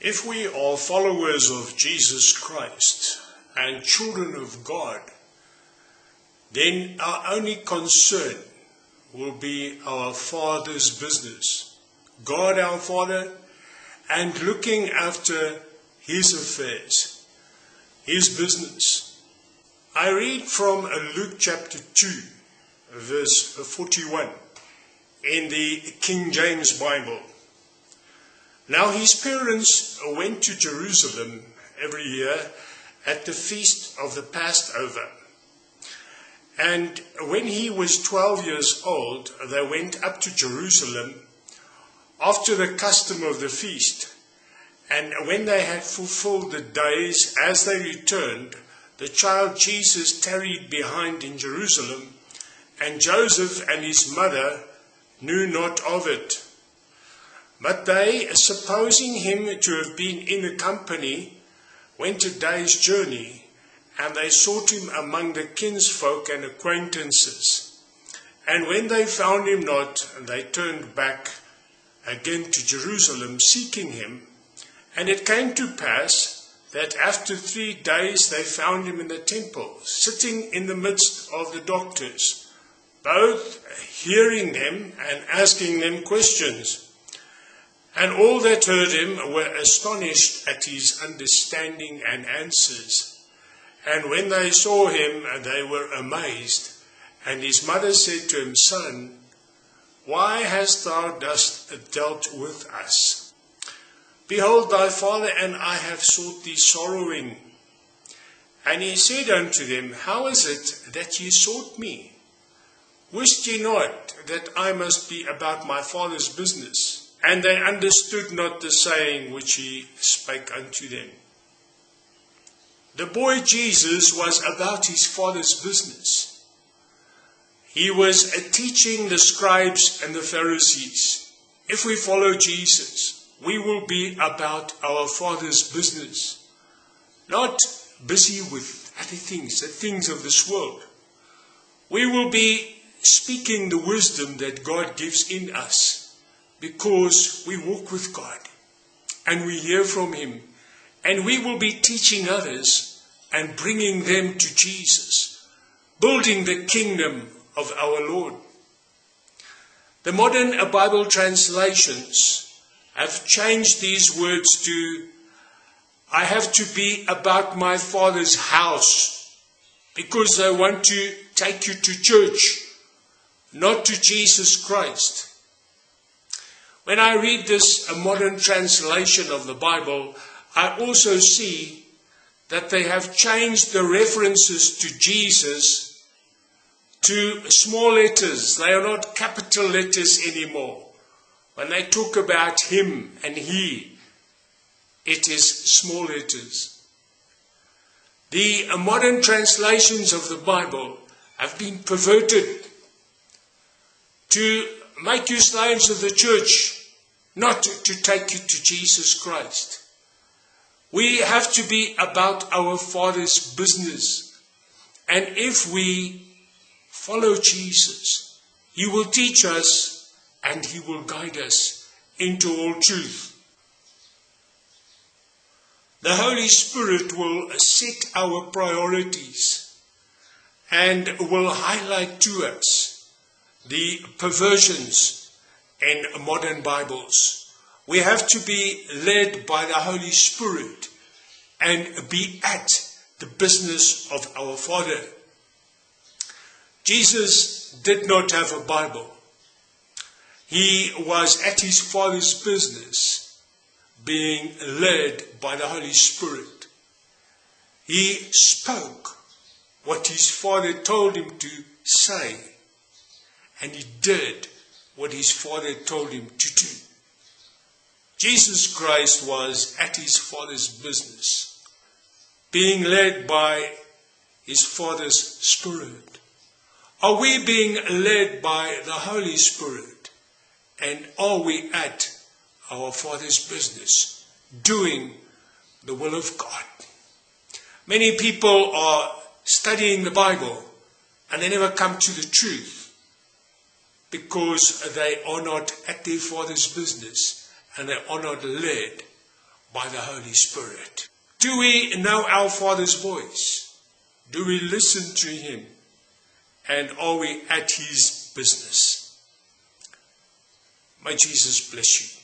If we are followers of Jesus Christ and children of God, then our only concern will be our Father's business. God our Father and looking after His affairs, His business. I read from uh, Luke chapter 2, verse uh, 41 in the King James Bible. Now his parents went to Jerusalem every year at the feast of the Passover. And when he was 12 years old, they went up to Jerusalem after the custom of the feast. And when they had fulfilled the days as they returned, the child Jesus tarried behind in Jerusalem, and Joseph and his mother knew not of it. But they, supposing him to have been in the company, went a day's journey, and they sought him among the kinsfolk and acquaintances. And when they found him not, they turned back again to Jerusalem, seeking him. And it came to pass that after three days they found him in the temple, sitting in the midst of the doctors, both hearing them and asking them questions. And all that heard him were astonished at his understanding and answers. And when they saw him, they were amazed. And his mother said to him, Son, why hast thou thus dealt with us? Behold, thy father and I have sought thee sorrowing. And he said unto them, How is it that ye sought me? Wist ye not that I must be about my father's business? And they understood not the saying which he spake unto them. The boy Jesus was about his father's business. He was teaching the scribes and the Pharisees. If we follow Jesus, we will be about our father's business, not busy with other things, the things of this world. We will be speaking the wisdom that God gives in us because we walk with God and we hear from Him. And we will be teaching others and bringing them to Jesus, building the kingdom of our Lord. The modern Bible translations have changed these words to I have to be about my Father's house because I want to take you to church, not to Jesus Christ. When I read this modern translation of the Bible, I also see that they have changed the references to Jesus to small letters. They are not capital letters anymore. When they talk about him and he, it is small letters. The uh, modern translations of the Bible have been perverted to make you slaves of the church not to take you to Jesus Christ. We have to be about our Father's business. And if we follow Jesus, He will teach us and He will guide us into all truth. The Holy Spirit will set our priorities and will highlight to us the perversions in modern Bibles. We have to be led by the Holy Spirit and be at the business of our Father. Jesus did not have a Bible. He was at his Father's business, being led by the Holy Spirit. He spoke what his Father told him to say, and he did what his father told him to do. Jesus Christ was at his father's business, being led by his father's spirit. Are we being led by the Holy Spirit? And are we at our Father's business, doing the will of God? Many people are studying the Bible and they never come to the truth because they are not at their father's business and they are not led by the Holy Spirit? Do we know our Father's voice? Do we listen to Him? And are we at His business? May Jesus bless you.